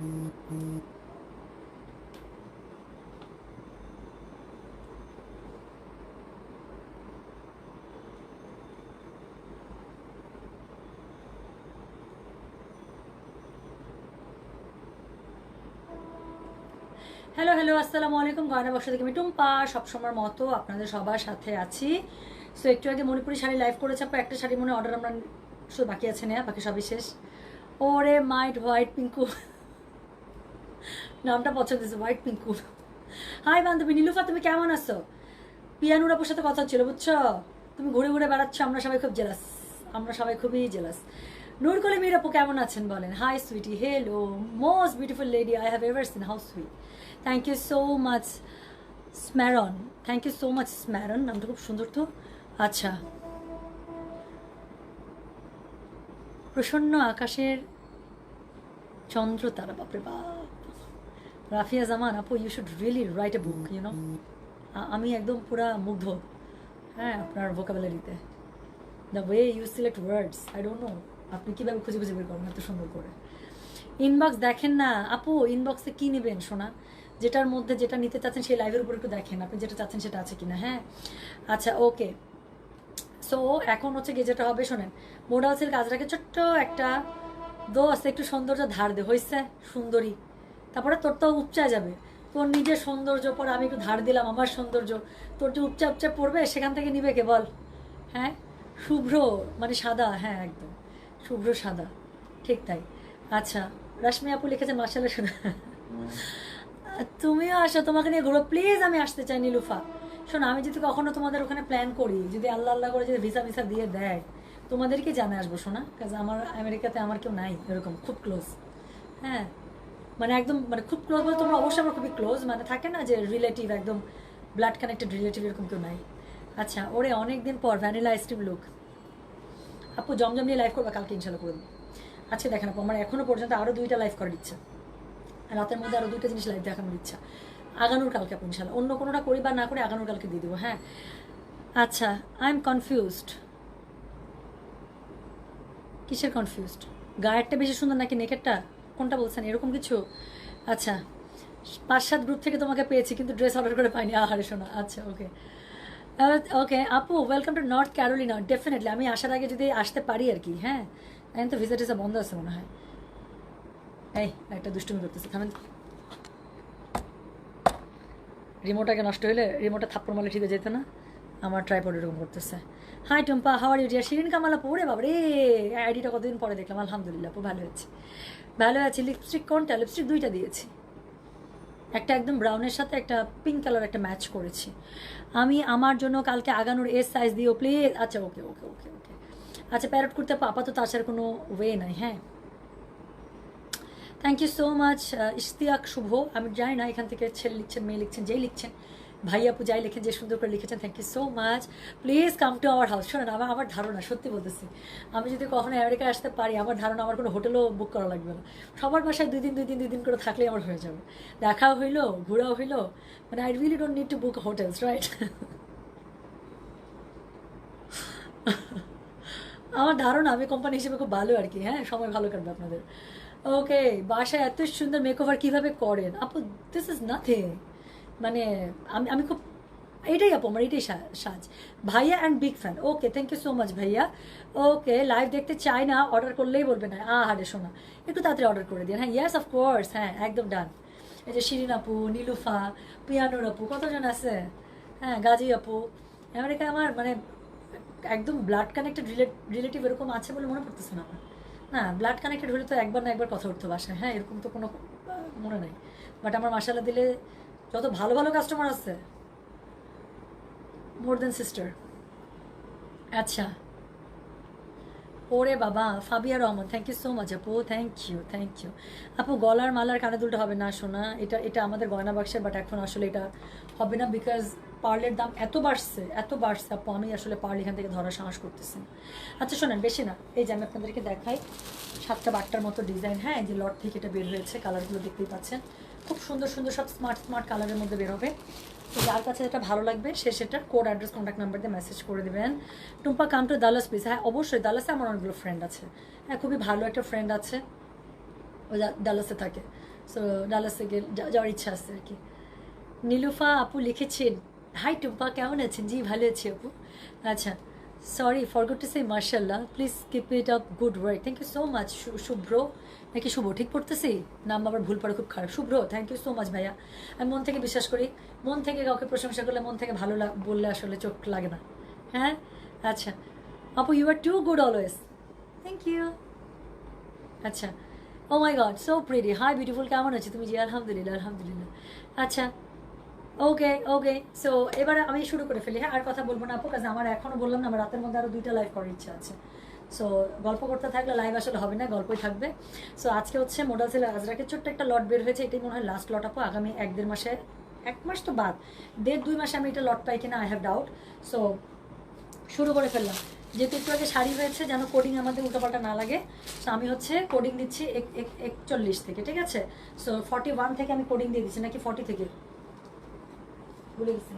Hello hello আসসালামু আলাইকুম। গয়না বক্স থেকে আমি টুম্পা। সবসময়ের মতো আপনাদের সবার সাথে আছি। সো একটু আগে মণিপুরি শাড়ি লাইভ করেছে। আপু একটা শাড়ি মনে অর্ডার আমরা শুধু বাকি আছে না বাকি সবই শেষ। ওরে মাইট হোয়াইট পিঙ্কু নামটা পছন্দ হয়েছে হোয়াইট পিঙ্কু হাই বান্ধবী নীলুফা তুমি কেমন আছো? পিয়ানুর আপুর সাথে কথা হচ্ছিল, বুঝছ? তুমি ঘুরে ঘুরে বেড়াচ্ছ, আমরা সবাই খুব জেলাস আমরা সবাই খুবই জেলাস নুরকলি মির আপু, কেমন আছেন বলেন? Hi sweetie hello most beautiful lady I have ever seen how sweet thank you so much Smaran thank you so much Smaran নামটা খুব সুন্দর তো। আচ্ছা। প্রসন্ন আকাশের চন্দ্র তারা, বাপরে বাপ। রাফিয়া জামান, আপু you should really write a book you know আমি একদম পুরা মুগ্ধ। হ্যাঁ আপনার ভোকাবুলারিতে the way you select words I don't know আপনি কীভাবে খুঁজে খুঁজে বের করেন এত সুন্দর করে? ইনবক্স দেখেন না, আপু ইনবক্সে কী নেবেন শোনা যেটার মধ্যে যেটা নিতে চাচ্ছেন সেই লাইভের উপর একটু দেখেন, আপনি যেটা চাচ্ছেন সেটা আছে কিনা হ্যাঁ? আচ্ছা ওকে সো এখন হচ্ছে গিয়ে যেটা হবে, শোনেন মোডাল সিল্ক গাছটাকে ছোট্ট একটা দোস্ত, একটু সৌন্দর্য ধার দে হয়েছে সুন্দরী। তারপরে তোর তো উপচা যাবে। তোর নিজের সৌন্দর্য পরে আমি একটু ধার দিলাম, আমার সৌন্দর্য। তোর যে উপচা উপচা পড়বে, সেখান থেকে নিবে কে বল? হ্যাঁ? শুভ্র মানে সাদা হ্যাঁ একদম। শুভ্র, সাদা। ঠিক তাই। আচ্ছা রাশ্মি আপু লিখেছে মার্শাল্লাহ সাদা তুমিও আসো, তোমাকে নিয়ে ঘুরো। প্লিজ আমি আসতে চাই নিলুফা শোনো, আমি যদি কখনো তোমাদের ওখানে প্ল্যান করি, যদি আল্লাহ আল্লাহ করে যদি ভিসা ভিসা দিয়ে দেয়, তোমাদেরকে জানে আসব, শোনা? কাজ আমার আমেরিকাতে আমার কেউ নাই, এরকম, খুব ক্লোজ হ্যাঁ? মানে একদম মানে খুব ক্লোজ বলে তোমরা অবশ্যই আমার খুবই ক্লোজ মানে থাকে না যে রিলেটিভ একদম ব্লাড কানেক্টেড রিলেটিভ এরকম কেউ নাই। আচ্ছা ওরে অনেক দিন পর ভ্যানিলা আইসক্রিম লুক আপু, জমজম নিয়ে লাইভ করবা কালকে ইনশাল্লাহ করে আজকে দেখেন আপু, আমার এখনও পর্যন্ত আরও দুইটা লাইভ করার ইচ্ছা। রাতের মধ্যে আরও দুইটা জিনিস লাইভ দেখানোর ইচ্ছা। আগানোর কালকে আপু, ইনশাল্লাহ। অন্য কোনোটা করি বা না করে আগানোর কালকে দিয়ে দেবো হ্যাঁ। আচ্ছা আই এম কনফিউজড কিসের কনফিউজড গায়েরটা বেশি সুন্দর নাকি নেকেরটা? কোনটা বলছেন? এরকম কিছু? আচ্ছা পাঁচ সাত গ্রুপ থেকে তোমাকে পেয়েছি, কিন্তু ড্রেস অর্ডার করে পাইনি। আহারে শোনা আচ্ছা ওকে ওকে আপু welcome to North Carolina definitely আমি আসার আগে যদি আসতে পারি আর কি হ্যাঁ? এখন তো ভিসা টিসা বন্ধ আছে মনে হয়। এই, একটা দুষ্টুমি করতেছে, থামেন। রিমোটাকে নষ্ট হলে রিমোটটা থাপ্পড় মারলে ঠিক যেত না। আমার ট্রাইপড এরকম করতেছে। হাই টুম্পা হাওয়ার ইউডিয়া শিরিন কামালা পড়ে বাবরে আইডিটা কতদিন পরে দেখলাম। আলহামদুলিল্লাহ ভালো হয়েছে ভালো আছে লিপস্টিক কোনটা লিপস্টিক দুইটা দিয়েছি। একটা একদম ব্রাউনের সাথে, একটা পিঙ্ক কালার একটা ম্যাচ করেছি। আমি আমার জন্য কালকে আগানোর এস সাইজ দিও প্লিজ আচ্ছা ওকে ওকে ওকে ওকে আচ্ছা প্যারট করতে আপাতত আসার কোনো ওয়ে নাই হ্যাঁ। Thank you so much Ishtiaq Shuvo. আমি জানি না এখান থেকে ছেলে লিখছেন, মেয়ে লিখছেন, যেই লিখছেন। ভাই আপু যাই লিখেন, যে সুন্দর করে লিখেছেন thank you so much please come to our house শোনেন, আমার আমার ধারণা, সত্যি বলতেছি। আমি যদি কখনো আমেরিকায় আসতে পারি, আমার ধারণা, আমার কোনো হোটেলও বুক করা লাগবে না। সবার বাসায় দুই দিন দুই দিন দুই দিন করে থাকলেই আমার হয়ে যাবে। দেখাও হইল, ঘোরাও হইল মানে I really don't need to book hotels right আমার ধারণা, আমি কোম্পানি হিসেবে খুব ভালো আর কি হ্যাঁ সময় ভালো কাটবে আপনাদের। ওকে বাসায় এত সুন্দর মেকওভার কীভাবে করেন? আপু দিস ইজ নাথিং মানে আমি আমি খুব, এটাই আপু আমার, এটাই সাজ। ভাইয়া and big fan okay thank you so much ভাইয়া। ওকে লাইভ দেখতে চাই না অর্ডার করলেই বলবে না। আ হারে শোনা, একটু তাড়াতাড়ি অর্ডার করে দিন। হ্যাঁ ইয়াস অফকোর্স হ্যাঁ একদম ডান এই যে শিরিন আপু নীলুফা পিয়ানোর আপু, কতজন আছে? হ্যাঁ গাজী আপু। আমেরিকায় আমার মানে একদম ব্লাড কানেক্টেড রিলেটিভ এরকম আছে বলে মনে পড়তেছে না আমার। না ব্লাড কানেক্টেড হলে তো একবার না একবার কথা উঠতো বাসায়। হ্যাঁ এরকম তো কোনো মনে নাই। বাট আমার মাসালা দিলে যত ভালো ভালো কাস্টমার আছে মোর দেন সিস্টার আচ্ছা। ওরে বাবা, Fabia Rahman thank you so much আপু থ্যাংক ইউ থ্যাংক ইউ আপু, গলার মালার কানে দুলটা হবে না শোনা এটা এটা আমাদের গয়না বাক্সের বাট এখন আসলে এটা হবে না বিকজ পার্লের দাম এত বাড়ছে এত বাড়ছে, আপু, আমি আসলে পার্ল এখান থেকে ধরার সাহস করতেছি না। আচ্ছা শোনেন, বেশি না। এই যে আমি আপনাদেরকে দেখাই, সাতটা বাটটার মতো ডিজাইন হ্যাঁ যে লট থেকে এটা বের হয়েছে কালারগুলো দেখতেই পাচ্ছেন। খুব সুন্দর সুন্দর সব স্মার্ট স্মার্ট কালারের মধ্যে বেরোবে। তো যার কাছে যেটা ভালো লাগবে, সে সেটা কোড অ্যাড্রেস কন্ট্যাক্ট নাম্বার দিয়ে মেসেজ করে দেবেন। Tumpa come to Dallas please হ্যাঁ অবশ্যই দালাসে আমার অনেকগুলো ফ্রেন্ড আছে। হ্যাঁ খুবই ভালো একটা ফ্রেন্ড আছে। ও ডালাসে থাকে। সো ডালাস যা- যাওয়ার ইচ্ছা আছে আর কি। নীলুফা, আপু লিখেছেন। হাই টুম্পা, কেমন আছেন? জি, ভালো আছি আপু। আচ্ছা সরি ফরগট টু সে মার্শাল্লাহ please keep it up good work thank you so much Shubhro নাকি শুভ ঠিক পড়তেছি? নাম আবার ভুল পড়ে, খুব খারাপ। Shubhro thank you so much ভাইয়া। আমি মন থেকে বিশ্বাস করি, মন থেকে কাউকে প্রশংসা করলে মন থেকে ভালো বললে আসলে চোখ লাগে না। হ্যাঁ? আচ্ছা। আপু you are too good always thank you আচ্ছা। ও my God so pretty hi beautiful কেমন আছে? তুমি জি, আলহামদুলিল্লাহ আলহামদুলিল্লাহ। আচ্ছা। ওকে ওকে সো এবারে আমি শুরু করে ফেলি। হ্যাঁ আর কথা বলব না আপু কাজ আমার এখনও বললাম না, আমার রাতের মধ্যে আরও দুইটা লাইভ করার ইচ্ছা আছে। সো গল্প করতে থাকলে লাইভ আসলে হবে না, গল্পই থাকবে। সো আজকে হচ্ছে মোডাল সেল আজরাকের ছোট্ট একটা লট বের হয়েছে, এটাই মনে হয় লাস্ট লট আপু, আগামী এক দেড় মাসে, এক মাস তো বাদ, দেড় দুই মাসে আমি এটা লট পাই কিনা আই হ্যাভ ডাউট সো শুরু করে ফেললাম। যেহেতু একটু আগে শাড়ি হয়েছে, যেন কোডিং আমাদের উল্টোপাল্টা না লাগে। সো আমি হচ্ছে কোডিং দিচ্ছি এক- এক- একচল্লিশ থেকে, ঠিক আছে? সো ফর্টি ওয়ান থেকে আমি কোডিং দিয়ে দিচ্ছি, নাকি ফর্টি থেকে? ভুলে গেছি।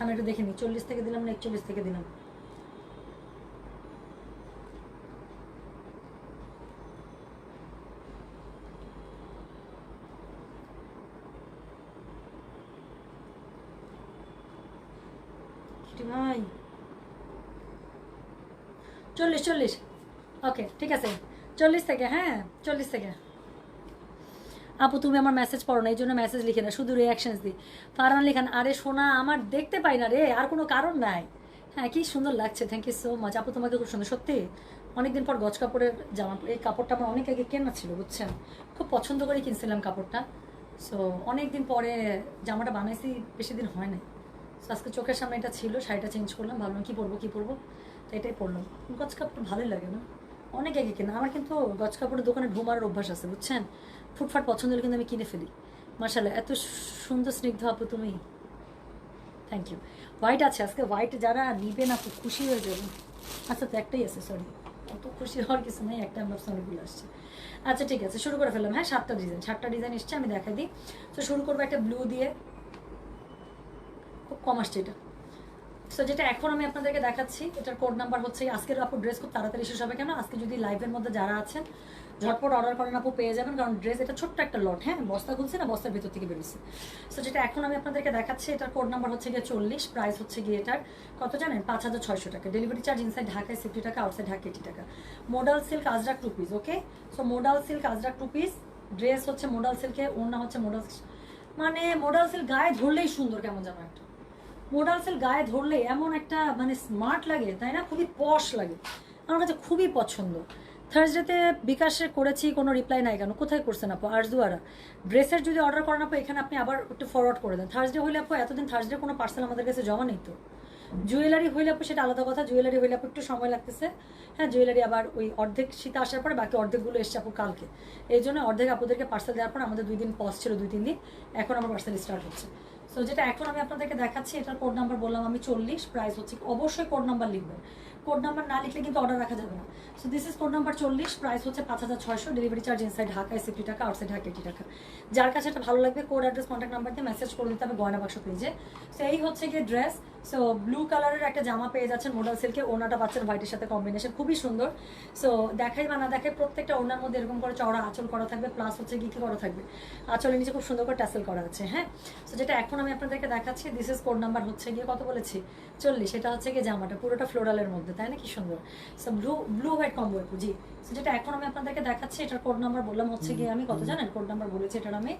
আমি একটু দেখে নিই চল্লিশ থেকে দিলাম না একচল্লিশ থেকে দিলাম? ভাই চল্লিশ চল্লিশ। ওকে, ঠিক আছে। চল্লিশ থেকে হ্যাঁ চল্লিশ থেকে। আপু তুমি আমার মেসেজ পড়ো না এই জন্য মেসেজ লিখে না শুধু রিয়াকশনস দিই। ফারহান লিখান আরে সোনা আমার দেখতে পাই না রে আর কোনো কারণ নাই। হ্যাঁ কি সুন্দর লাগছে থ্যাংক ইউ সো মাচ আপু তোমাকে খুব সুন্দর সত্যি অনেকদিন পর গজ কাপড়ের জামা এই কাপড়টা আমার অনেক আগে কেনা ছিল বুঝছেন? খুব পছন্দ করে কিনছিলাম কাপড়টা। সো অনেক দিন পরে জামাটা বানাইছি বেশি দিন হয় নাই। So, আজকে চোখের সামনে এটা ছিল শাড়িটা চেঞ্জ করলাম ভাবলাম কী পরবো কী পরবো? তো এটাই পরলাম। গজ কাপড় ভালোই লাগে না? অনেক আগে কেনা আমার কিন্তু গজ কাপড়ের দোকানে ঢুমার অভ্যাস আছে বুঝছেন? ফুটফাট পছন্দ হলে কিন্তু আমি কিনে ফেলি। মার্শাল্লাহ এত সুন্দর স্নিগ্ধ আপু তুমি। থ্যাংক ইউ হোয়াইট আছে, আজকে হোয়াইট যারা নিবে না, খুব খুশি হয়ে যাবে। আচ্ছা তো একটাই আছে সরি অত খুশি হওয়ার কিছু নেই, একটা আমার অনেকগুলো আসছে। আচ্ছা ঠিক আছে, শুরু করে ফেললাম। হ্যাঁ সাতটা ডিজাইন সাতটা ডিজাইন এসছে, আমি দেখা দিই। তো শুরু করব একটা ব্লু দিয়ে। খুব কম আসছে এটা। সো যেটা এখন আমি আপনাদেরকে দেখাচ্ছি, এটার কোড নাম্বার হচ্ছে, আজকের আপু ড্রেস খুব তাড়াতাড়ি শেষ হবে কেন? আজকে যদি লাইভের মধ্যে যারা আছেন ঝটপট অর্ডার করেন আপু, পেয়ে যাবেন, কারণ ড্রেস এটা ছোট্ট একটা লট হ্যাঁ? বস্তা খুলছে না, বস্তার ভেতর থেকে বেরোচ্ছে সো যেটা এখন আমি আপনাদেরকে দেখাচ্ছি, এটার কোড নাম্বার হচ্ছে গিয়ে চল্লিশ প্রাইস হচ্ছে গিয়ে এটার কত জানেন? পাঁচ হাজার ছয়শো টাকা। ডেলিভারি চার্জ ইনসাইড ঢাকায় সিফটি টাকা outside Dhaka eighty taka. Modal silk Ajrak two piece okay so modal silk Ajrak two piece dress হচ্ছে মোডাল সিল্কে ওনা হচ্ছে মোডাল মানে মোডাল সিল্ক গায়ে ধরলেই সুন্দর কেমন যেন একটা। মোডাল সেল গায়ে ধরলে এমন একটা মানে স্মার্ট লাগে, তাই না? খুবই পশ লাগে। আমার কাছে খুবই পছন্দ। থার্সডেতে বিকাশে করেছি, কোনো রিপ্লাই নাই কেন? কোথায় করছেন আপু? আরজুয়ারা, ড্রেসের যদি অর্ডার করেন আপু, এখানে আপনি আবার একটু ফরওয়ার্ড করে দেন। থার্সডে হলে আপু, এতদিন থার্সডে কোনো পার্সেল আমাদের কাছে জমা নেই তো। জুয়েলারি হইলে আপু, সেটা আলাদা কথা। জুয়েলারি হইলে আপু, একটু সময় লাগতেছে। হ্যাঁ জুয়েলারি আবার ওই অর্ধেক শীতে আসার পরে বাকি অর্ধেকগুলো এসছে আপু কালকে। এই জন্য অর্ধেক আপুদেরকে পার্সেল দেওয়ার পর আমাদের দুই দিন পজ ছিল, দুই, তিন দিন। এখন আমার পার্সেল স্টার্ট হচ্ছে। সো যেটা এখন আমি আপনাদেরকে দেখাচ্ছি, এটার কোড নাম্বার বললাম আমি চল্লিশ প্রাইস হচ্ছে, অবশ্যই কোড নাম্বার লিখবেন। কোড নাম্বার না লিখলে কিন্তু অর্ডার রাখা যাবে না। So this is code number চল্লিশ প্রাইস হচ্ছে পাঁচ হাজার ছয়শো delivery charge inside Dhaka fifty taka outside Dhaka এইটি টাকা যার কাছে এটা ভালো লাগবে কোড অ্যাড্রেস কন্ট্যাক্ট নাম্বার দিয়ে মেসেজ করে দিতে হবে গয়না বাক্স পেজে সো এই হচ্ছে গিয়ে ড্রেস সো ব্লু কালারের একটা জামা পেয়ে যাচ্ছেন মোডাল সিল্কে ওনাটা পাচ্ছেন হোয়াইটের সাথে কম্বিনেশন খুবই সুন্দর। সো দেখাই বা না দেখাই প্রত্যেকটা ওনার মধ্যে এরকম করে চওড়া আঁচল করা থাকবে প্লাস হচ্ছে কি কি করা থাকবে। আঁচলের নিচে খুব সুন্দর করে ট্যাসেল করা আছে হ্যাঁ? সো যেটা এখন আমি আপনাদেরকে দেখাচ্ছি দিস ইজ কোড নাম্বার হচ্ছে গিয়ে কত বলেছি? চল্লিশ। এটা হচ্ছে গিয়ে জামাটা পুরোটা ফ্লোরালের মধ্যে তাই না? কি সুন্দর। So blue blue white combo জি। সো যেটা এখন আমি আপনাদেরকে দেখাচ্ছি এটার কোড নাম্বার বললাম হচ্ছে গিয়ে আমি কত জানেন? কোড নাম্বার বলেছি এটার আমি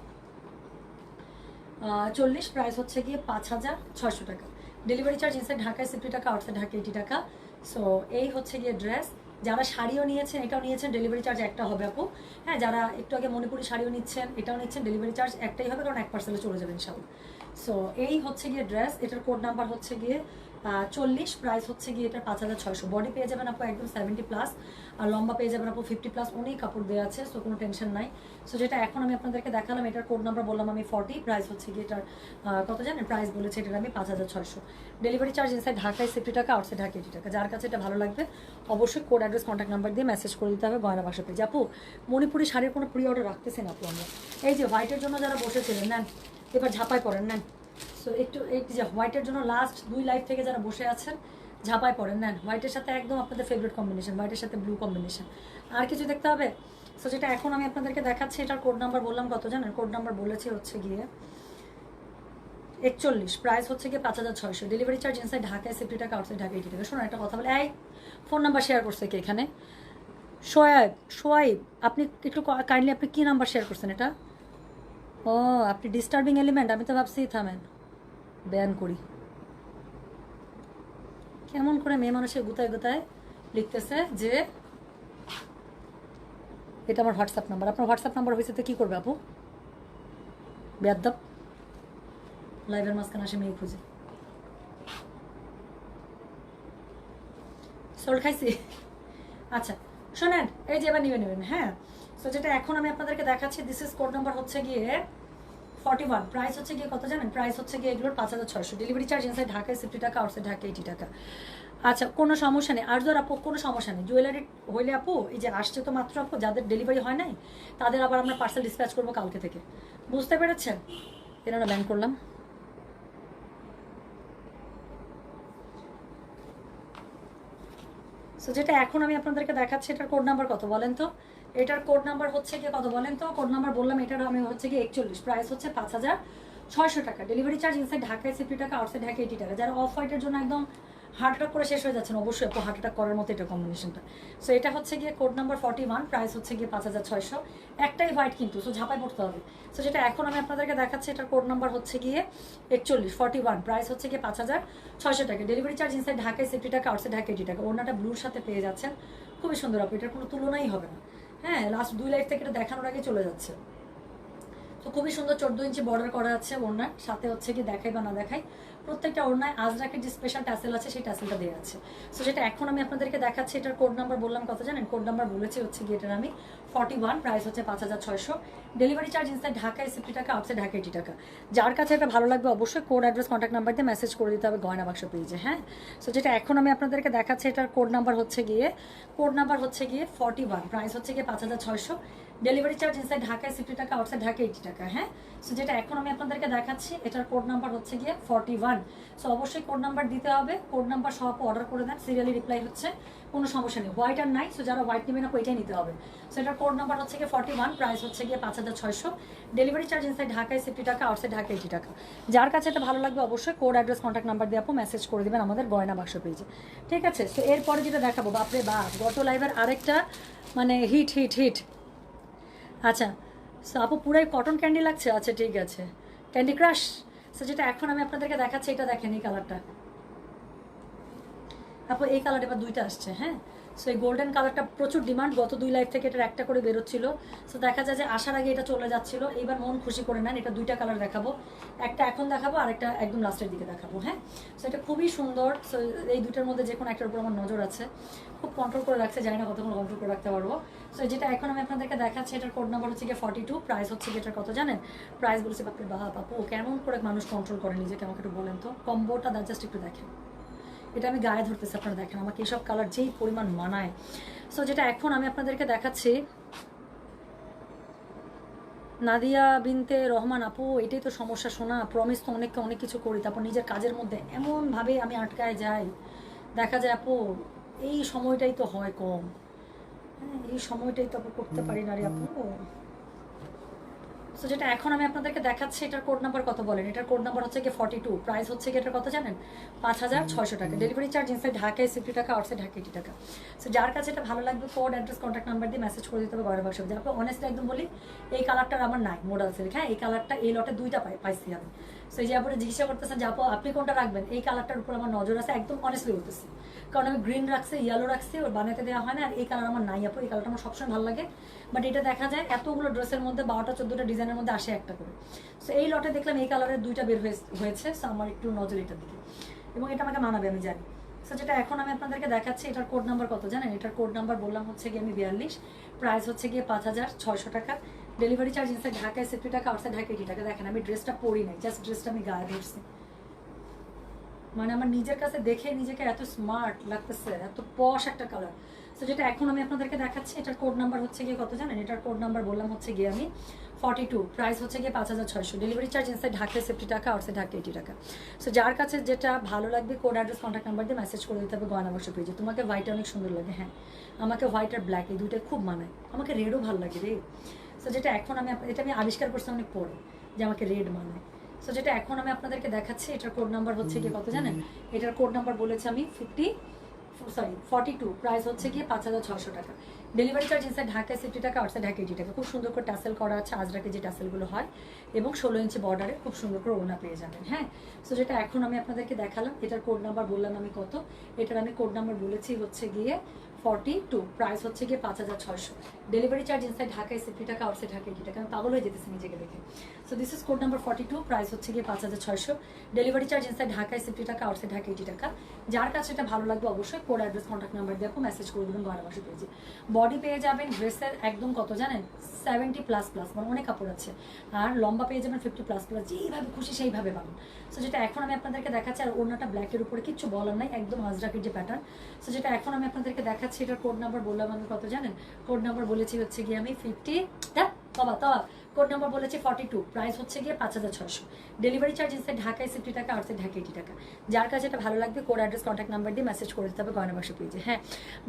চল্লিশ প্রাইস হচ্ছে গিয়ে পাঁচ হাজার ছয়শো টাকা। ডেলিভারি চার্জ ইনসাইড ঢাকায় সিফটি টাকা আউটসাইড ঢাকা এইটি টাকা। সো এই হচ্ছে গিয়ে ড্রেস যারা শাড়িও নিয়েছেন, এটাও নিয়েছেন ডেলিভারি চার্জ একটা হবে আপু। হ্যাঁ যারা একটু আগে মণিপুরি শাড়িও নিচ্ছেন, এটাও নিচ্ছেন ডেলিভারি চার্জ একটাই হবে, কারণ এক পার্সেলে চলে যাবেন সব সো এই হচ্ছে গিয়ে ড্রেস এটার কোড নাম্বার হচ্ছে গিয়ে চল্লিশ প্রাইস হচ্ছে গিয়ে এটা পাঁচ হাজার ছয়শো। বডি পেয়ে যাবেন আপু একদম সেভেন্টি প্লাস আর লম্বা পেয়ে যাবেন আপু ফিফটি প্লাস অনেক কাপড় দেওয়া আছে সো কোনো টেনশন নাই। সো যেটা এখন আমি আপনাদেরকে দেখালাম, এটার কোড নাম্বার বললাম আমি ফর্টি প্রাইস হচ্ছে গিয়ে এটার কত জানেন? প্রাইস বলেছে এটার আমি পাঁচ হাজার ছয়শো। ডেলিভারি চার্জ ইনসাইড ঢাকায় সিফটি টাকা আউটসাইড ঢাকা এইটি টাকা। যার কাছে এটা ভালো লাগবে, অবশ্যই কোড অ্যাড্রেস কন্ট্যাক্ট নাম্বার দিয়ে মেসেজ করে দিতে হবে গয়না বাসা পেয়ে আপু, মণিপুরি শাড়ির কোনো প্রি অর্ডার রাখতেছেন আপু আমরা? এই যে হোয়াইটের জন্য যারা বসেছিলেন, নেন। এবার ঝাপাই পড়েন, নেন। সো একটু এই যে হোয়াইটের জন্য লাস্ট দুই লাইফ থেকে যারা বসে আছেন ঝাপাই পড়েন, নেন। হোয়াইটের সাথে একদম আপনাদের ফেভারিট কম্বিনেশন হোয়াইটের সাথে ব্লু কম্বিনেশন আর কিছু দেখতে হবে? সো যেটা এখন আমি আপনাদেরকে দেখাচ্ছি, এটার কোড নাম্বার বললাম কত জানেন? কোড নাম্বার বলেছি হচ্ছে গিয়ে একচল্লিশ প্রাইস হচ্ছে গিয়ে পাঁচ হাজার ছয়শো। ডেলিভারি চার্জ ইনসাইড ঢাকায় fifty taka outside Dhaka eighty taka. শোনো একটা কথা বলে। এই ফোন নাম্বার শেয়ার করছে কে এখানে? সোয়াইব সোয়াইব, আপনি একটু কাইন্ডলি আপনি কী নাম্বার শেয়ার করছেন এটা? ও, আপনি ডিস্টার্বিং এলিমেন্ট আমি তো ভাবছি, থামেন। ব্যান করি। কেমন করে মেয়ে মানুষের গুতায় গুতায় লিখতেছে যে, এটা আমার হোয়াটসঅ্যাপ নাম্বার। আপনার হোয়াটসঅ্যাপ নাম্বার হয়েছে তো কী করবে আপু? বেয়াদ্দাব। লাইভের মাঝখানে আসে মেয়ে খুঁজে। সোল খাইছি? আচ্ছা শোনেন, এই যে এবার নেবেন নেবেন হ্যাঁ? সো যেটা এখন আমি আপনাদেরকে দেখাচ্ছি দিস ইজ কোড নাম্বার হচ্ছে গিয়ে ফর্টি ওয়ান প্রাইস হচ্ছে গিয়ে কত জানেন? প্রাইস হচ্ছে গিয়ে এগুলোর পাঁচ হাজার ছয়শো। ডেলিভারি চার্জ ইনসাইড ঢাকায় সিফটি টাকা আউটসাইড ঢাকা এইটি টাকা। আচ্ছা কোনো সমস্যা নেই। আর ধর আপু, কোনো সমস্যা নেই। জুয়েলারি হইলে আপু, এই যে আসছে তো মাত্র আপু, যাদের ডেলিভারি হয় নাই, তাদের আবার আমরা পার্সেল ডিসপ্যাচ করব কালকে থেকে। বুঝতে পেরেছেন? এনারা ব্যান করলাম। সো যেটা এখন আমি আপনাদেরকে দেখাচ্ছি, এটার কোড নাম্বার কত বলেন তো? এটার কোড নাম্বার হচ্ছে কি কত বলেন তো? কোড নাম্বার বললাম, এটার আমি হচ্ছে কি একচল্লিশ। প্রাইস হচ্ছে পাঁচ হাজার ছয়শো টাকা। ডেলিভারি চার্জ ইনসাইড ঢাকায় সিফটি টাকা আউটসাইড ঢাকা এইটি টাকা। যারা অফ হোয়াইটের জন্য একদম হার্ট অ্যাটাক করে শেষ হয়ে যাচ্ছেন, অবশ্যই আপু হার্ট অ্যাটাক করার মতো এটা কম্বিনেশনটা সো এটা হচ্ছে গিয়ে code number forty one price হচ্ছে গিয়ে পাঁচ হাজার ছয়শো। একটাই হোয়াইট কিন্তু সো ঝাপাই পড়তে হবে। সো যেটা এখন আমি আপনাদেরকে দেখাচ্ছি, এটার কোড নাম্বার হচ্ছে গিয়ে একচল্লিশ ফর্টি ওয়ান প্রাইস হচ্ছে গিয়ে পাঁচ হাজার ছয়শো টাকা। ডেলিভারি চার্জ ইনসাইড ঢাকায় সিফটি টাকা আউটসাইড ঢাকা এইটি টাকা। ওনাটা ব্লুর সাথে পেয়ে যাচ্ছেন। খুবই সুন্দর আপু, এটার কোনো তুলনাই হবে না। হ্যাঁ লাস্ট দুই লাইফ থেকে এটা দেখানোর আগে চলে যাচ্ছে। তো খুবই সুন্দর চোদ্দ ইঞ্চি বর্ডার করা আছে ওড়নার। সাথে হচ্ছে কি দেখাই বা না দেখাই। প্রত্যেকটা ওড়নায় আজরাকের যে স্পেশাল ট্যাসেল আছে, সেই ট্যাসেলটা দেওয়া আছে। সো যেটা এখন আমি আপনাদেরকে দেখাচ্ছি। এটার কোড নাম্বার বললাম কত জানেন? কোড নাম্বার বলেছি হচ্ছে কি এটার আমি ফর্টি ওয়ান প্রাইস হচ্ছে পাঁচ হাজার ছয়শো। ডেলিভারি চার্জ ইনসাইড ঢাকায় সিফটি টাকা আউটসাইড ঢাকা এইটি টাকা। যার কাছে এটা ভালো লাগবে অবশ্যই কোড অ্যাড্রেস কন্ট্যাক্ট নাম্বার দিয়ে মেসেজ করে দিতে হবে গয়না বাক্স পেজে হ্যাঁ? সো যেটা এখন আমি আপনাদেরকে দেখাচ্ছি, এটার কোড নাম্বার হচ্ছে গিয়ে কোড নাম্বার হচ্ছে গিয়ে ফর্টি ওয়ান প্রাইস হচ্ছে গিয়ে পাঁচ হাজার ছয়শো। ডেলিভারি চার্জ ইনসাইড ঢাকায় সিফটি টাকা আউটসাইড ঢাকা এইটি টাকা হ্যাঁ? সো যেটা এখন আমি আপনাদেরকে দেখাচ্ছি, এটার কোড নাম্বার হচ্ছে গিয়ে ফর্টি ওয়ান সো অবশ্যই কোড নাম্বার দিতে হবে কোড নাম্বার সহ অর্ডার করে দেন সিরিয়ালি রিপ্লাই হচ্ছে, কোনো সমস্যা নেই। হোয়াইট আর নাই সো যারা হোয়াইট নেবে না ওইটাই নিতে হবে। সো এটার কোড নাম্বার হচ্ছে গিয়ে ফর্টি ওয়ান প্রাইস হচ্ছে গিয়ে পাঁচ হাজার ছয়শো। ডেলিভারি চার্জ ইনসাইড ঢাকায় সিফটি টাকা আউটসাইড ঢাকা এইটি টাকা যার কাছে এটা ভালো লাগবে অবশ্যই কোড অ্যাড্রেস কন্ট্যাক্ট নাম্বার দিয়ে আপু মেসেজ করে দেবেন আমাদের গয়না বাক্স পেজে। ঠিক আছে? তো এরপরে যেটা দেখাবো, বাপরে বাপ, গত লাইভের আরেকটা মানে হিট হিট হিট আচ্ছা আপু পুরাই কটন ক্যান্ডি লাগছে? আচ্ছা ঠিক আছে। ক্যান্ডি ক্রাশ সো যেটা এখন আমি আপনাদেরকে দেখাচ্ছি, এটা দেখেন এই কালারটা আপু, এই কালার এবার দুইটা আসছে হ্যাঁ? সো এই গোল্ডেন কালারটা প্রচুর ডিমান্ড গত দুই লাইফ থেকে এটার একটা করে বেরোচ্ছিল। সো দেখা যায় যে আসার আগে এটা চলে যাচ্ছিল। এইবার মন খুশি করে নেন। এটা দুইটা কালার দেখাবো। একটা এখন দেখাবো আর একটা একদম লাস্টের দিকে দেখাবো হ্যাঁ? সো এটা খুবই সুন্দর। সো এই দুইটার মধ্যে যে কোনো একটার উপর আমার নজর আছে। খুব কন্ট্রোল করে রাখছে। জানি না কতক্ষণ কন্ট্রোল করে রাখতে পারব। সো যেটা এখন আমি আপনাদেরকে দেখাচ্ছি, এটার কোড নাম্বার হচ্ছে গিয়ে ফর্টি টু প্রাইস হচ্ছে গিয়ে এটার কত জানেন? প্রাইস বলছে বাপরে বাবা বাপু কেমন করে মানুষ কন্ট্রোল করে নিজেকে? আমাকে একটু বলেন তো। কম্বোটা জাস্ট একটু দেখেন। এটা আমি গায়ে ধরতেছি, আপনারা দেখেন, আমাকে এইসব কালার যেই পরিমাণ মানায়। সো যেটা এখন আমি আপনাদেরকে দেখাচ্ছি, নাদিয়া বিনতে রহমান আপু, এটাই তো সমস্যা শোনা প্রমিস তো অনেককে অনেক কিছু করি, তারপর নিজের কাজের মধ্যে এমনভাবে আমি আটকায় যাই। দেখা যায়, আপু, এই সময়টাই তো হয় কম। হ্যাঁ এই সময়টাই তো আপু করতে পারি না রে আপু। সো যেটা এখন আমি আপনাদেরকে দেখাচ্ছি এটার কোড নাম্বার কত বলেন? এটার কোড নাম্বার হচ্ছে কি ফর্টি টু প্রাইস হচ্ছে কি এটার কত জানেন? পাঁচ হাজার ছয়শো টাকা। ডেলিভারি চার্জ ইনসাইড ঢাকায় সিফটি টাকা আউটসাইড ঢাকা এইটি টাকা। সো যার কাছে এটা ভালো লাগবে কোড অ্যাড্রেস কন্ট্যাক্ট নাম্বার দিয়ে মেসেজ করে দিতে হবে গয়না বাক্স যার অনেস্টলি একদম বলি এই কালারটার আমার নাই মোডাল সিল্ক হ্যাঁ এই কালারটা এই লটে দুইটা পাই পাইছি আমি। সো এই যে আপনি জিজ্ঞাসা করতেছেন যাব আপনি কোনটা রাখবেন? এই কালারটার উপর আমার নজর আছে, একদম অনেস্টলি বলতেছি। কারণ আমি গ্রিন রাখছি ইয়েলো রাখছি, ওর বানাতে দেওয়া হয় না, আর এই কালার আমার নাই আপু, এই কালারটা আমার সবসময় ভালো লাগে। বাট এটা দেখা যায়, এতগুলো ড্রেসের মধ্যে বারোটা, চোদ্দোটা ডিজাইনের মধ্যে আসে একটা করে। সো এই লটে দেখলাম এই কালারের দুইটা বের হয়ে- হয়েছে সো আমার একটু নজর এটার দিকে। এবং এটা আমাকে মানাবে, আমি জানি। সো যেটা এখন আমি আপনাদেরকে দেখাচ্ছি, এটার কোড নাম্বার কত জানেন? এটার কোড নাম্বার বললাম হচ্ছে গিয়ে আমি বিয়াল্লিশ প্রাইস হচ্ছে গিয়ে পাঁচ হাজার ছয়শো টাকা। ডেলিভারি চার্জ ইনসাইড ঢাকায় সিফটি টাকা আউটসাইড ঢাকা এইটি টাকা দেখেন, আমি ড্রেসটা পরি নাই জাস্ট ড্রেসটা আমি গায়ে ধরছি। মানে আমার নিজের কাছে দেখে নিজেকে এত স্মার্ট লাগতেছে, এত পশ একটা কালার সো যেটা এখন আমি আপনাদেরকে দেখাচ্ছি, এটার কোড নাম্বার হচ্ছে গিয়ে কত জানেন? এটার কোড নাম্বার বললাম হচ্ছে গিয়ে আমি ফর্টি টু প্রাইস হচ্ছে গিয়ে পাঁচ হাজার ছয়শো। Delivery charge inside Dhaka fifty taka outside Dhaka eighty taka so যার কাছে যেটা ভালো লাগবে কোড অ্যাড্রেস কন্ট্যাক্ট নাম্বার দিয়ে মেসেজ করে দিতে হবে গয়না বর্ষ পেজে তোমাকে হোয়াইট অনেক সুন্দর লাগে হ্যাঁ। আমাকে হোয়াইট আর ব্ল্যাক এই দুটোই খুব মানায়। আমাকে রেডও ভালো লাগে রে। সো যেটা এখন আমি এটা আমি আবিষ্কার করছি অনেক পরে, যে আমাকে রেড মানায় সো যেটা এখন আমি আপনাদেরকে দেখাচ্ছি, এটার কোড নাম্বার হচ্ছে গিয়ে কত জানেন? এটার কোড নাম্বার বলেছি আমি fifty sorry forty two price হচ্ছে গিয়ে পাঁচ হাজার ছশো টাকা। ডেলিভারি চার্জ ইনসাইড ঢাকায় সিফটি টাকা আউটসাইড ঢাকা এইটি টাকা। খুব সুন্দর করে টাসেল করা আছে আজরাকে যে টাসেলগুলো হয়, এবং ষোলো ইঞ্চি বর্ডারে খুব সুন্দর করে ওনা পেয়ে যাবেন হ্যাঁ? সো যেটা এখন আমি আপনাদেরকে দেখালাম, এটার কোড নাম্বার বললাম আমি কত? এটার আমি কোড নাম্বার বলেছি হচ্ছে গিয়ে ফর্টি টু প্রাইস হচ্ছে গিয়ে পাঁচ হাজার ছয়শো। ডেলিভারি চার্জ ইনসাইড ঢাকায় সিফটি টাকা আউটসাইড ঢাকা এইটি টাকা আমি পাগল হয়ে যেতেছি নিজেকে দেখে। So this is code number forty two price হচ্ছে গিয়ে পাঁচ হাজার ছয়শো। ডেলিভারি চার্জ ইনসাইড ঢাকায় সিফটি টাকা আউটসাইড ঢাকা এইটি টাকা। যার কাছে এটা ভালো লাগবে অবশ্যই কোড অ্যাড্রেস কন্ট্যাক্ট নাম্বার আপনি মেসেজ করে দেবেন বারো মাসে পেয়েছি বডি পেয়ে যাবেন ড্রেসের একদম কত জানেন? সেভেন্টি প্লাস প্লাস মানে অনেক কাপড় আছে। আর লম্বা পেয়ে যাবেন ফিফটি প্লাস প্লাস যেইভাবে খুশি সেইভাবে পাবেন। সো যেটা এখন আমি আপনাদেরকে দেখাচ্ছি, আর অন্যটা ব্ল্যাকের উপরে কিচ্ছু বলার নাই, একদম আজরাকের যে প্যাটার্ন সো যেটা এখন আমি আপনাদেরকে দেখাচ্ছি, এটার কোড নাম্বার বললাম আমি কত জানেন? কোড নাম্বার বলেছি হচ্ছে গিয়ে আমি ফিফটি বাবা তবা কোড নাম্বার বলেছি ফর্টি টু প্রাইস হচ্ছে গিয়ে পাঁচ হাজার ছশো ডেলিভারি চার্জ ঢাকায় সিফটি টাকা আউটসাইড ঢাকা এইটি টাকা। যার কাছে এটা ভালো লাগবে কোড অ্যাড্রেস কন্ট্যাক্ট নাম্বার দিয়ে মেসেজ করে দিতে হবে গয়না বাক্স পেজে। হ্যাঁ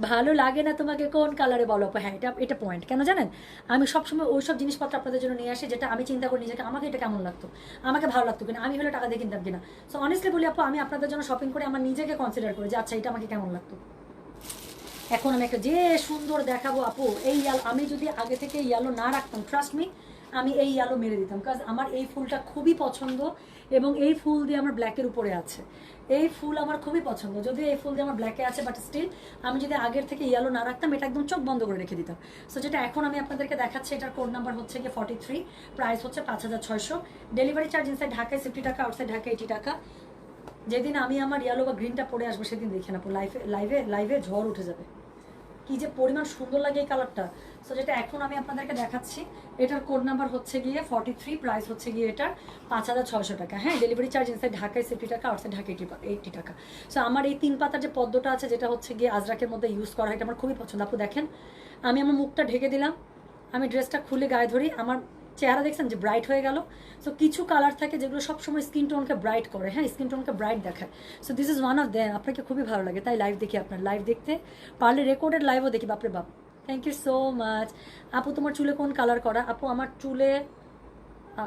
ভালো লাগে না তোমাকে কোন কালারে বলো? হ্যাঁ এটা এটা পয়েন্ট কেন জানেন? আমি সবসময় ওই সব জিনিসপত্র আপনাদের জন্য নিয়ে আসি যেটা আমি চিন্তা করি নিজেকে, আমাকে এটা কেমন লাগতো? আমাকে ভালো লাগতো কিনা? আমি হলে টাকা দিয়ে কিনতাম কিনা? সো অনেস্টলি বলি আপু, আমি আপনাদের জন্য শপিং করে আমার নিজেকে কনসিডার করি যে আচ্ছা এটা আমাকে কেমন লাগতো? এখন আমি একটা যে সুন্দর দেখাবো আপু, এই ইয়ালো আমি যদি আগে থেকে ইয়ালো না রাখতাম ট্রাস্ট মি আমি এই ইয়ালো মেরে দিতাম। কাজ আমার এই ফুলটা খুবই পছন্দ এবং এই ফুল দিয়ে আমার ব্ল্যাকের উপরে আছে। এই ফুল আমার খুবই পছন্দ। যদিও এই ফুল দিয়ে আমার ব্ল্যাকে আছে বাট স্টিল আমি যদি আগের থেকে ইয়ালো না রাখতাম, এটা একদম চোখ বন্ধ করে রেখে দিতাম। সো যেটা এখন আমি আপনাদেরকে দেখাচ্ছি, এটার কোড নাম্বার হচ্ছে গিয়ে ফর্টি থ্রি প্রাইস হচ্ছে পাঁচ হাজার ছয়শো। ডেলিভারি চার্জ ইনসাইড ঢাকায় fifty taka outside Dhaka eighty taka. যেদিন আমি আমার ইয়ালো বা গ্রিনটা পরে আসব, সেদিন দেখে না লাইফে লাইভে লাইভে ঝড় উঠে যাবে। কি যে পরিমাণ সুন্দর লাগে এই কালারটা সো যেটা এখন আমি আপনাদেরকে দেখাচ্ছি, এটার কোড নাম্বার হচ্ছে গিয়ে ফর্টি থ্রি প্রাইস হচ্ছে গিয়ে এটার পাঁচ হাজার ছশো টাকা। হ্যাঁ ডেলিভারি চার্জ ইনসাইড ঢাকায় fifty taka outside Dhaka eighty eighty taka. So আমার এই তিন পাতার যে পদ্মটা আছে, যেটা হচ্ছে গিয়ে আজরাকের মধ্যে ইউজ করা হয়, এটা আমার খুবই পছন্দ। আপু দেখেন, আমি আমার মুখটা ঢেকে দিলাম, আমি ড্রেসটা খুলে গায়ে ধরি, আমার চেহারা দেখছেন যে ব্রাইট হয়ে গেল। সো কিছু কালার থাকে যেগুলো সবসময় স্কিন টোনকে ব্রাইট করে। হ্যাঁ স্কিন টোনকে ব্রাইট দেখায়। So this is one of them আপনাকে খুবই ভালো লাগে। তাই লাইভ দেখি আপনার। লাইভ দেখতে পারলে রেকর্ডেড লাইভও দেখি। বাপরে বাপ। থ্যাংক ইউ সো মাচ আপু, তোমার চুলে কোন কালার করা? আপু, আমার চুলে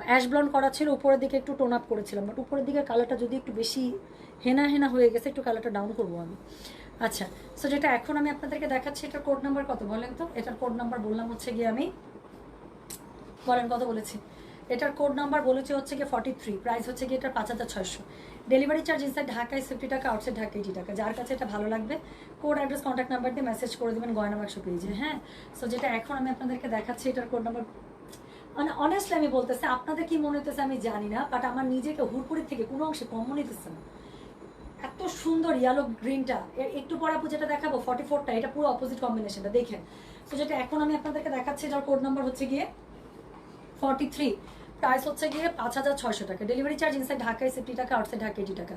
অ্যাশ ব্লন্ড করা ছিল। উপরের দিকে একটু টোন আপ করেছিলাম। বাট উপরের দিকে কালারটা যদি একটু বেশি হেনা হেনা হয়ে গেছে, একটু কালারটা ডাউন করব আমি। আচ্ছা। সো যেটা এখন আমি আপনাদেরকে দেখাচ্ছি, এটার কোড নাম্বার কত বলেন তো? এটার কোড নাম্বার বললাম হচ্ছে গিয়ে আমি বলেন কত বলেছি। এটার কোড নাম্বার বলেছে হচ্ছে গিয়ে ফর্টি থ্রি প্রাইস হচ্ছে গিয়ে এটার পাঁচ হাজার ছয়শো। ডেলিভারি চার্জ ইনসাইড ঢাকায় fifty taka outside Dhaka eighty taka. যার কাছে এটা ভালো লাগবে কোড অ্যাড্রেস কন্ট্যাক্ট নাম্বার দিয়ে মেসেজ করে দেবেন গয়না বাক্স পেজে হ্যাঁ? সো যেটা এখন আমি আপনাদেরকে দেখাচ্ছি, এটার কোড নাম্বার মানে অনেস্টলি আমি বলতেছি, আপনাদের কি মনে হতেছে আমি জানি না বাট আমার নিজেকে হুড়পুরির থেকে কোনো অংশে কম মনে হতেছে না। এত সুন্দর ইয়েলো গ্রিনটা একটু পরে আপু যেটা দেখাবো ফর্টি ফোরটা এটা পুরো অপোজিট কম্বিনেশনটা দেখেন। তো যেটা এখন আমি আপনাদেরকে দেখাচ্ছি যার কোড নাম্বার হচ্ছে গিয়ে ফর্টি থ্রি প্রাইস হচ্ছে গিয়ে পাঁচ হাজার ছয়শো টাকা। ডেলিভারি চার্জ ইনসাইড ঢাকায় সিফটি টাকা আউটসাইড ঢাকা এইটি টাকা।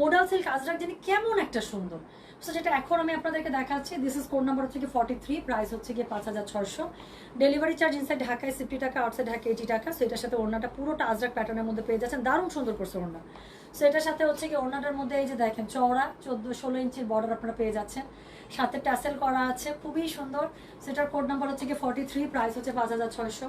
মোডাল সিল্ক আজরাক জানি কেমন একটা সুন্দর। সো যেটা এখন আমি আপনাদেরকে দেখাচ্ছি দিস ইজ কোড নাম্বার হচ্ছে গিয়ে ফর্টি থ্রি প্রাইস হচ্ছে গিয়ে পাঁচ হাজার ছয়শো। ডেলিভারি চার্জ ইনসাইড ঢাকায় সিফটি টাকা আউটসাইড ঢাকা এইটি টাকা। সো এটার সাথে ওড়নাটা পুরোটা আজরাক প্যাটার্নের মধ্যে পেয়ে যাচ্ছেন। দারুণ সুন্দর করছে ওড়না। সো এটার সাথে হচ্ছে কি ওড়নাটার মধ্যে এই যে দেখেন, চওড়া, চোদ্দ, ষোলো ইঞ্চির বর্ডার আপনারা পেয়ে যাচ্ছেন। সাথে ট্যাসেল করা আছে, খুবই সুন্দর। সেটার কোড নাম্বার হচ্ছে কি ফর্টি থ্রি প্রাইস হচ্ছে পাঁচ হাজার ছয়শো।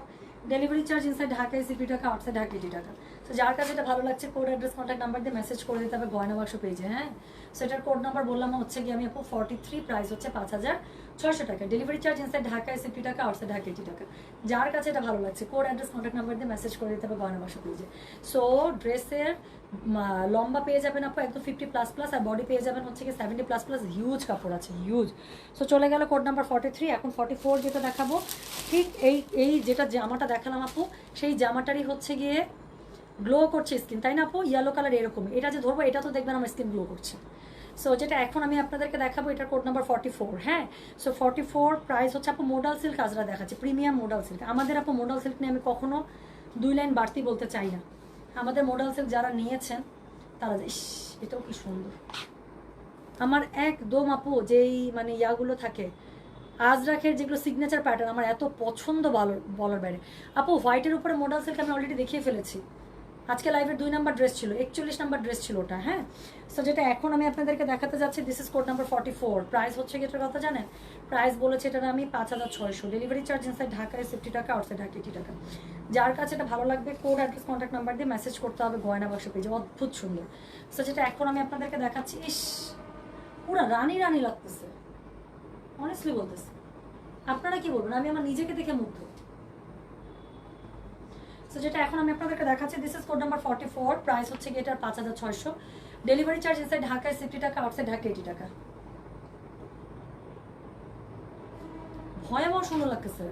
ডেলিভারি চার্জ ইনসাইড ঢাকা সিপি টাকা আউটসাইড ঢাকা এটি টাকা তো যার কাছে এটা ভালো লাগছে কোড অ্যাড্রেস কন্ট্যাক্ট নাম্বার দিয়ে মেসেজ করে দিতে হবে গয়না বাক্স পেজে হ্যাঁ? সেটার কোড নাম্বার বললাম হচ্ছে গিয়ে আমি এখন ফর্টি থ্রি প্রাইস হচ্ছে পাঁচ হাজার। ছয়শো টাকা। ডেলিভারি চার্জ ইনসাইড ঢাকায় সিপি টাকা আউটসাইড ঢাকা এইটি টাকা যার কাছে এটা ভালো লাগছে কোড অ্যাড্রেস কন্ট্যাক্ট নাম্বার দিয়ে মেসেজ করে দিতে হবে গয়না বাক্স পেজে। সো ড্রেসের লম্বা পেয়ে যাবেন আপু, একদম ফিফটি প্লাস প্লাস আর বডি পেয়ে যাবেন হচ্ছে কি সেভেন্টি প্লাস প্লাস হিউজ কাপড় আছে হিউজ সো চলে গেল কোড নাম্বার ফর্টি থ্রি এখন ফর্টি ফোর যেটা দেখাবো, ঠিক এই এই যেটা জামাটা দেখালাম আপু, সেই জামাটারই হচ্ছে গিয়ে গ্লো করছে স্কিন তাই না আপু? ইয়েলো কালার এরকম এটা যে ধরবো, এটা তো দেখবেন আমার স্কিন গ্লো করছে। সো যেটা এখন আমি আপনাদেরকে দেখাবো, এটার কোড নাম্বার ফর্টি ফোর হ্যাঁ? সো ফর্টি ফোর প্রাইস হচ্ছে আপু মোডাল সিল্ক আজরা দেখাচ্ছে প্রিমিয়াম মোডাল সিল্ক আমাদের আপু মোডাল সিল্ক নিয়ে আমি কখনো দুই লাইন বাড়তি বলতে চাই না। আমাদের মোডাল সিল্ক যারা নিয়েছেন, তারা ইস, এটাও কি সুন্দর। আমার একদম আপু যেই মানে ইয়াগুলো থাকে আজরাখের যেগুলো সিগনেচার প্যাটার্ন আমার এত পছন্দ বলার বলার বাইরে। আপু হোয়াইটের উপরে মোডাল সিল্ক আমি অলরেডি দেখিয়ে ফেলেছি। আজকে লাইভের দুই নাম্বার ড্রেস ছিল, একচল্লিশ নাম্বার ড্রেস ছিল ওটা হ্যাঁ? সো যেটা এখন আমি আপনাদেরকে দেখাতে যাচ্ছি this is code number forty four price হচ্ছে কি কথা জানেন? প্রাইস বলেছে এটার আমি পাঁচ হাজার ছয়শো। ডেলিভারি চার্জ ইনসাইড ঢাকায় fifty taka outside Dhaka eighty taka. যার কাছে এটা ভালো লাগবে কোড অ্যাড্রেস কন্ট্যাক্ট নাম্বার দিয়ে মেসেজ করতে হবে গয়না বাক্স পেজে অদ্ভুত সুন্দর। সো যেটা এখন আমি আপনাদেরকে দেখাচ্ছি, ইস, পুরা রানী রানী লাগতেছে। অনেস্টলি বলতেছে। আপনারা কি বলবেন? আমি আমার নিজেকে দেখে মুগ্ধ। সো যেটা এখন আমি আপনাদেরকে দেখাচ্ছি this is code number forty four price হচ্ছে কি এটার পাঁচ হাজার ছয়শো। ডেলিভারি চার্জ ইনসাইড ঢাকায় সিফটি টাকা আউটসাইড ঢাকা এইটি টাকা। ভয়াবহ সুন্দর লাগতেছে।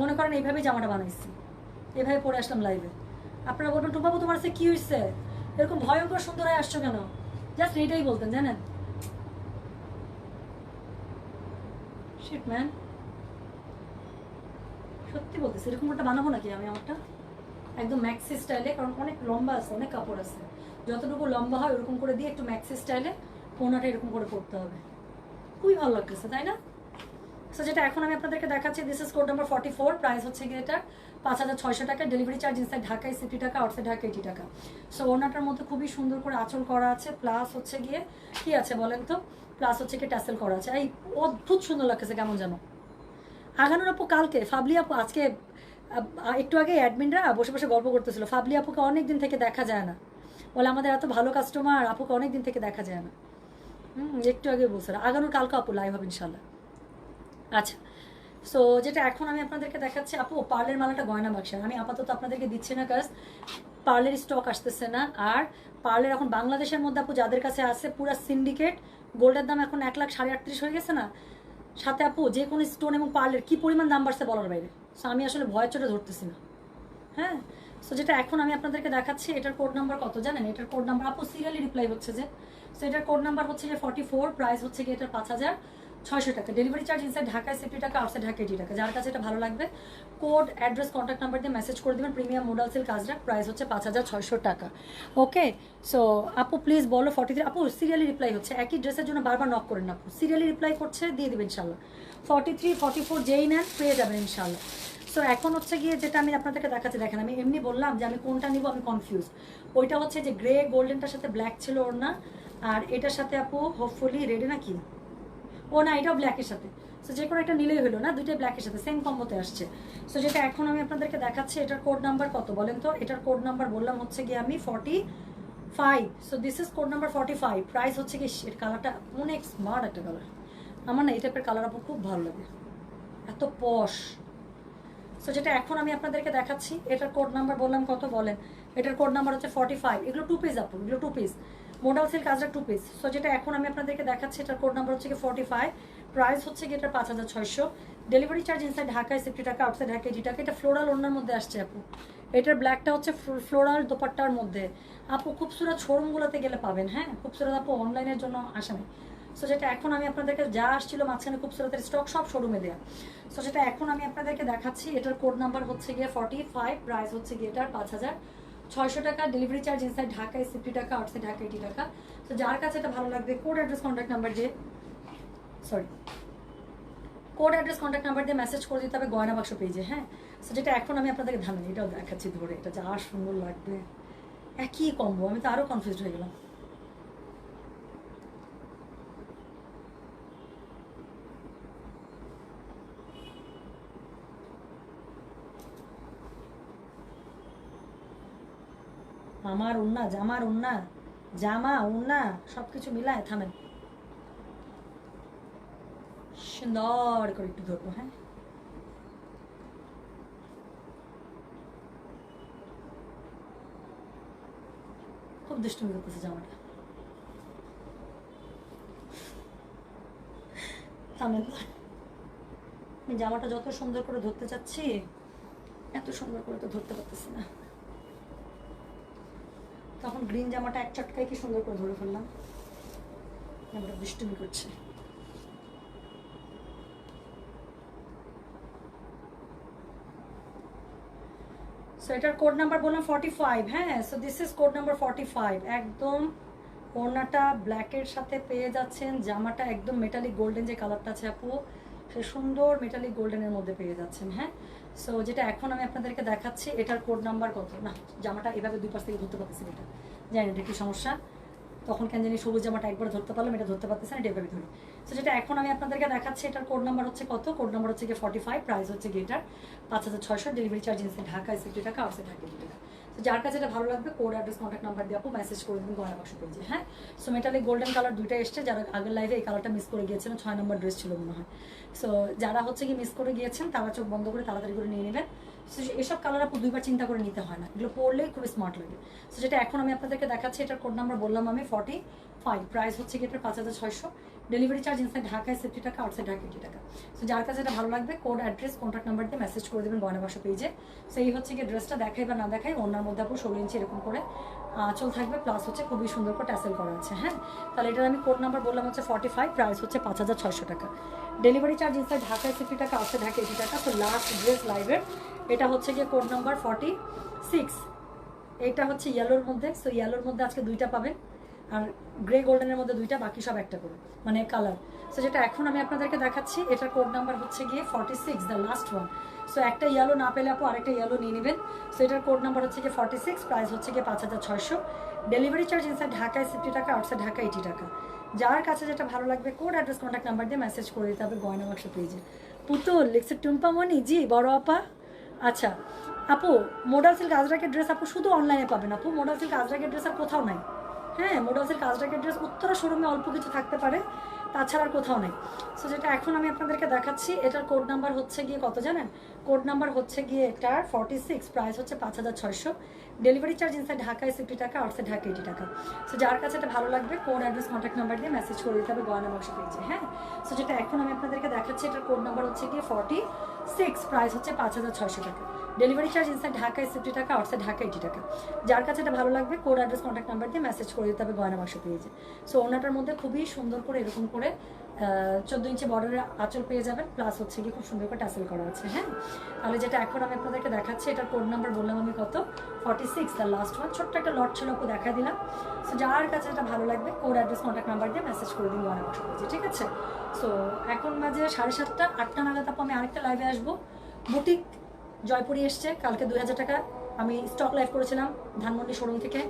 মনে করেন এইভাবেই জামাটা বানাইছি। এভাবে পরে আসলাম লাইভে আপনারা বলবেন টুপাবু তোমার সে কি হয়েছে এরকম ভয়ঙ্কর সুন্দর হয়ে আসছো কেন? জাস্ট এইটাই বলতেন, জানেন? শিট ম্যান সত্যি বলতেছি, এরকম একটা বানাবো নাকি আমি আমারটা? একদম ম্যাক্সি স্টাইলে কারণ অনেক লম্বা আছে, অনেক কাপড় আছে। যতটুকু লম্বা হয়, ওরকম করে দিয়ে একটু ম্যাক্সি স্টাইলে কোনাটা এরকম করে পড়তে হবে। খুবই ভালো লাগতেছে, তাই না? সো যেটা এখন আমি আপনাদেরকে দেখাচ্ছি this is code number forty four price হচ্ছে গিয়ে এটা পাঁচ হাজার ছয়শো টাকা ডেলিভারি চার্জ ইনসাইড ঢাকায় সিফটি টাকা আউটসাইড ঢাকা এইটি টাকা। সো ওনাটার মধ্যে খুবই সুন্দর করে আঁচল করা আছে প্লাস হচ্ছে গিয়ে কি আছে বলেন তো? প্লাস হচ্ছে গিয়ে ট্যাসেল করা আছে। এই অদ্ভুত সুন্দর লাগতেছে, কেমন যেন। আগানোর আপু, কালকে, ফাবলি আপু, আজকে একটু আগে অ্যাডমিনরা বসে বসে গল্প করতেছিল, ফাবলি আপুকে অনেক দিন থেকে দেখা যায় না। বলে, আমাদের এত ভালো কাস্টমার আপুকে অনেক দিন থেকে দেখা যায় না। হুম, একটু আগে বলছে আগানোর কালকে আপু লাইভ হবে ইনশাল্লাহ আচ্ছা সো যেটা এখন আমি আপনাদেরকে দেখাচ্ছি, আপু পার্লের মালাটা গয়না বাক্সের। আমি আপাতত আপনাদেরকে দিচ্ছি না কাজ পার্লের স্টক আসতেছে না। আর পার্লের এখন বাংলাদেশের মধ্যে, আপু, যাদের কাছে আছে পুরো সিন্ডিকেট গোল্ডের দাম এখন এক লাখ সাড়ে আটত্রিশ হয়ে গেছে না? সাথে, আপু যে কোনো স্টোন এবং পার্লের কি পরিমাণ দাম বাড়ছে বলার বাইরে? সো আমি আসলে ভয়ের চোটে ধরতেছি না। হ্যাঁ? সো যেটা এখন আমি আপনাদেরকে দেখাচ্ছি, এটার কোড নাম্বার কত জানেন? এটার কোড নাম্বার আপু সিরিয়ালি রিপ্লাই হচ্ছে যে সো এটার কোড নাম্বার হচ্ছে যে ফর্টি ফোর প্রাইস হচ্ছে গিয়ে এটার পাঁচ হাজার। ছয়শো টাকা। ডেলিভারি চার্জ ইনসাইড ঢাকায় সিফটি টাকা আউটসাইড ঢাকা এইটি টাকা। যার কাছে এটা ভালো লাগবে কোড অ্যাড্রেস কন্ট্যাক্ট নাম্বার দিয়ে মেসেজ করে দেবেন। প্রিমিয়াম মোডাল সিল কাজরা প্রাইস হচ্ছে পাঁচ হাজার ছয়শো টাকা। ওকে সো আপু প্লিজ বলো ফর্টি থ্রি আপু সিরিয়ালি রিপ্লাই হচ্ছে। একই ড্রেসের জন্য বারবার নক করেন না আপু। সিরিয়ালি রিপ্লাই করছে, দিয়ে দেবেন ইনশাল্লাহ ফর্টি থ্রি ফর্টি ফোর যেই নেন পেয়ে যাবেন ইনশাল্লাহ সো এখন হচ্ছে গিয়ে যেটা আমি আপনাদেরকে দেখাচ্ছি, দেখেন, আমি এমনি বললাম যে আমি কোনটা নিব, আমি কনফিউজ ওইটা হচ্ছে যে গ্রে গোল্ডেনটার সাথে ব্ল্যাক ছিল ওর না আর এটার সাথে আপু হোপফুলি রেডি নাকি? ও না, এটাও ব্ল্যাকের সাথে। সো যে কোনো একটা নিলেই হলো না, দুইটাই ব্ল্যাকের সাথে সেম কম্বোতে আসছে। সো যেটা এখন আমি আপনাদেরকে দেখাচ্ছি, এটার কোড নাম্বার কত বলেন তো? এটার কোড নাম্বার বললাম হচ্ছে গিয়ে আমি forty five so this is code number forty five price হচ্ছে কি এর কালারটা অনেক স্মার্ট একটা কালার আমার না, এই টাইপের কালার আপু খুব ভালো লাগে। এত পশ সো যেটা এখন আমি আপনাদেরকে দেখাচ্ছি, এটার কোড নাম্বার বললাম কত বলেন? এটার কোড নাম্বার হচ্ছে ফর্টি ফাইভ এগুলো টু পিস আপু, এগুলো টু পিস মোডাল সিল্ক কাজটা টু পিস সো যেটা এখন আমি আপনাদেরকে দেখাচ্ছি, এটার কোড নাম্বার হচ্ছে ফর্টি ফাইভ প্রাইস হচ্ছে গিয়ে পাঁচ হাজার ছয়শো। ডেলিভারি চার্জ ইনসাইড ঢাকায় সিফটি টাকা আউটসাইড ঢাকা এইটি টাকা। এটা ফ্লোরাল ওনার মধ্যে আসছে আপু। এটার ব্ল্যাকটা হচ্ছে ফ্লোরাল দোপাট্টার মধ্যে। আপু, খুবসুরত শোরুমগুলোতে গেলে পাবেন হ্যাঁ? খুবসুরত আপু অনলাইনের জন্য আসে নাই। সো যেটা এখন আমি আপনাদেরকে যা আসছিল মাঝখানে খুবসুরতের স্টক সব শোরুমে দেওয়া সো যেটা এখন আমি আপনাদেরকে দেখাচ্ছি, এটার কোড নাম্বার হচ্ছে গিয়ে ফর্টি ফাইভ প্রাইস হচ্ছে গিয়ে এটার পাঁচ হাজার। ছয়শো টাকা ডেলিভারি চার্জ ইনসাইড ঢাকায় সিফটি টাকা আউটসাইড ঢাকা এইটি টাকা। তো যার কাছে এটা ভালো লাগবে কোড অ্যাড্রেস কন্ট্যাক্ট নাম্বার যে sorry code address contact number দিয়ে মেসেজ করে দিতে হবে গয়না বাক্স পেজে হ্যাঁ? সো যেটা এখন আমি আপনাদেরকে ধান এটাও দেখাচ্ছি ধরে, এটা যা সুন্দর লাগবে। একই কম্বো আমি তো আরও কনফিউজ হয়ে গেলাম। আমার উন্না, জামার উন্না, জামা, উন্না সব কিছু মিলায়, থামেন। সুন্দর করে একটু ধরবো হ্যাঁ? খুব দুষ্টুমি করতেছে জামাটা। থামেন। আমি জামাটা যত সুন্দর করে ধরতে চাচ্ছি, এত সুন্দর করে তো ধরতে পারতেছি না। তখন গ্রিন জামাটা এক চটকায় কি সুন্দর করে ধরে ফেললাম। এবার দুষ্টুমি করছে। সো এটার কোড নাম্বার বললাম ফর্টি ফাইভ হ্যাঁ? So this is code number forty five একদম ওড়নাটা ব্ল্যাকের সাথে পেয়ে যাচ্ছেন। জামাটা একদম মেটালিক গোল্ডেন যে কালারটা আছে আপু, সে সুন্দর মেটালিক গোল্ডেনের মধ্যে পেয়ে যাচ্ছেন হ্যাঁ? সো যেটা এখন আমি আপনাদেরকে দেখাচ্ছি, এটার কোড নাম্বার কত? না, জামাটা এভাবে দুই পাশ থেকে ধরতে পারতেছি এটা। জানি এটা কি সমস্যা। তখন কেন জানি সবুজ জামাটা একবার ধরতে পারলাম, এটা ধরতে পারতেছে না, এটা এভাবে ধরি। সো যেটা এখন আমি আপনাদেরকে দেখাচ্ছি, এটার কোড নাম্বার হচ্ছে কত? কোড নাম্বার হচ্ছে গিয়ে ফর্টি ফাইভ প্রাইস হচ্ছে গিয়ে এটার পাঁচ হাজার ছয়শো ডেলিভারি চার্জ ইনসে ঢাকা এসে টাকা আসে ঢাকা টাকা যার কাছে এটা ভালো লাগবে কোড অ্যাড্রেস কন্ট্যাক্ট নাম্বার দিয়ে আপু মেসেজ করে দেবেন গয়না বাক্স পেজে হ্যাঁ? সো মেটালিক গোল্ডেন কালার দুইটা এসছে যারা আগের লাইভে এই কালারটা মিস করে গিয়েছিলেন ছয় নম্বর ড্রেস ছিল মনে হয়। সো যারা হচ্ছে কি মিস করে গিয়েছেন তারা চোখ বন্ধ করে তাড়াতাড়ি করে নিয়ে নেবেন। So, এসব কালার আপু দুইবার চিন্তা করে নিতে হয় না এগুলো পরলেই খুবই স্মার্ট লাগে। সো যেটা এখন আমি আপনাদেরকে দেখাচ্ছি এটার কোড নাম্বার বললাম আমি ফর্টি ফাইভ প্রাইস হচ্ছে কি এটার পাঁচ হাজার ছয়শো। ডেলিভারি চার্জ ইনসাইড ঢাকায় fifty taka outside Dhaka eighty taka. So যার কাছে এটা ভালো লাগবে কোড অ্যাড্রেস কন্ট্যাক্ট নাম্বার দিয়ে মেসেজ করে দেবেন গয়না বাসা পেজে সো এই হচ্ছে কি ড্রেসটা দেখাই বা না দেখাই অন্যার মধ্যে আপু ষোলো ইঞ্চি এরকম করে আঁচল থাকবে প্লাস হচ্ছে খুবই সুন্দর করে ট্যাসেল করা আছে হ্যাঁ? তাহলে এটার আমি কোড নাম্বার বললাম হচ্ছে ফর্টি ফাইভ প্রাইস হচ্ছে পাঁচ হাজার ছয়শো টাকা। ডেলিভারি চার্জ ইনসাইড ঢাকায় fifty taka outside Dhaka eighty taka. তো লাস্ট ড্রেস লাইভের এটা হচ্ছে গিয়ে কোড নাম্বার ফর্টি সিক্স এটা হচ্ছে ইয়েলোর মধ্যে সো ইয়েলোর মধ্যে আজকে দুইটা পাবেন। আর গ্রে গোল্ডেনের মধ্যে দুইটা, বাকি সব একটা করে মানে কালার সো যেটা এখন আমি আপনাদেরকে দেখাচ্ছি, এটার কোড নাম্বার হচ্ছে গিয়ে forty six the last one so একটা ইয়েলো না পেলে আপু আরেকটা ইয়েলো নিয়ে নেবেন। সো এটার কোড নাম্বার হচ্ছে গিয়ে ফর্টি সিক্স প্রাইস হচ্ছে গিয়ে পাঁচ হাজার ছয়শো। ডেলিভারি চার্জ ইনসাইড ঢাকায় সিফটি টাকা আউটসাইড ঢাকা এইটি টাকা। যার কাছে যেটা ভালো লাগবে কোড অ্যাড্রেস কন্ট্যাক্ট নাম্বার দিয়ে মেসেজ করে দিতে হবে গয়না বাক্স পেজে পুতুল, লিখছে টুম্পা মনি, জি, বড় আপা। আচ্ছা আপু মোডাল সিল্ক আজরাকের ড্রেস আপু শুধু অনলাইনে পাবেন আপু। মোডাল সিল্ক আজরাকের ড্রেস আর কোথাও নাই। হ্যাঁ মোডাল কাজটাকে ড্রেস উত্তরা শোরুমে অল্প কিছু থাকতে পারে, তাছাড়া আর কোথাও নেই। সো যেটা এখন আমি আপনাদেরকে দেখাচ্ছি, এটার কোড নাম্বার হচ্ছে গিয়ে কত জানেন? কোড নাম্বার হচ্ছে গিয়ে এটার ফর্টি সিক্স প্রাইস হচ্ছে পাঁচ হাজার ছয়শো। ডেলিভারি চার্জ ইনসাইড ঢাকায় সিফটি টাকা আউটসাইড ঢাকা এইটি টাকা। সো যার কাছে এটা ভালো লাগবে কোড অ্যাড্রেস কন্ট্যাক্ট নাম্বার দিয়ে মেসেজ করে দিতে হবে গয়না বাক্স পেয়েছে হ্যাঁ? সো যেটা এখন আমি আপনাদেরকে দেখাচ্ছি, এটার কোড নাম্বার হচ্ছে গিয়ে ফর্টি সিক্স প্রাইস হচ্ছে পাঁচ হাজার ছয়শো টাকা। ডেলিভারি চার্জ ইনসাইড ঢাকায় সিফটি টাকা আউটসাইড ঢাকা এইটি টাকা যার কাছে এটা ভালো লাগবে কোড অ্যাড্রেস কন্ট্যাক্ট নাম্বার দিয়ে মেসেজ করে দিতে হবে গয়না বাক্স পেয়েছে। সো ওনাটার মধ্যে খুবই সুন্দর করে এরকম করে চোদ্দ ইঞ্চি বর্ডারের আঁচল পেয়ে যাবেন প্লাস হচ্ছে গিয়ে খুব সুন্দর করে টাসেল করা আছে হ্যাঁ? তাহলে যেটা এখন আমি আপনাদেরকে দেখাচ্ছি, এটার কোড নাম্বার বললাম আমি কত? Forty six the last one ছোট্ট একটা লট ছিল আপু দেখা দিলাম। সো যার কাছে এটা ভালো লাগবে কোড অ্যাড্রেস কন্ট্যাক্ট নাম্বার দিয়ে মেসেজ করে দিন গয়না বাক্স পেয়েছে, ঠিক আছে? সো এখন বাজে সাড়ে সাতটা, আটটা নাগাদ আপু আমি আরেকটা লাইভে আসব। বুটিক জয়পুরি এসছে। কালকে দুই হাজার টাকা আমি স্টক লাইভ করেছিলাম ধানমন্ডি শোরুম থেকে।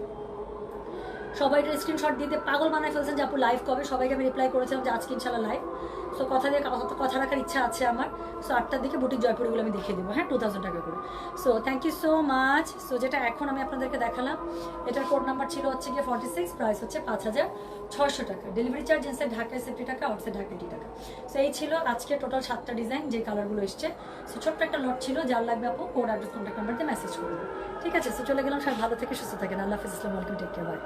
সবাই এটা স্ক্রিনশট দিতে পাগল বানায় ফেলছেন যে আপু লাইভ কবে? সবাইকে আমি রিপ্লাই করেছিলাম যে আজকে ইনশাল্লাহ লাইভ সো কথা দিয়ে কথা রাখার ইচ্ছা আছে আমার। সো আটটার দিকে বুটিক জয়পুরিগুলো আমি দেখিয়ে দেবো। হ্যাঁ টু থাউজেন্ড টাকা করে। So thank you so much so যেটা এখন আমি আপনাদেরকে দেখালাম, এটার কোড নাম্বার ছিল হচ্ছে গিয়ে ফর্টি সিক্স প্রাইস হচ্ছে পাঁচ হাজার ছশো টাকা। ডেলিভারি চার্জ ইনসাইড ঢাকায় fifty taka outside Dhaka eighty taka. So এই ছিল আজকে টোটাল সাতটা ডিজাইন যে কালারগুলো এসছে। সো ছোট্ট একটা লট ছিল, যার লাগবে আপু কোড অ্যাড্রেস কন্ট্যাক্ট নাম্বার দিয়ে মেসেজ করব ঠিক আছে? সো চলে গেলাম, সবাই ভালো থেকে সুস্থ থাকেন। আল্লাহ হাফিজ Islam welcome take care bye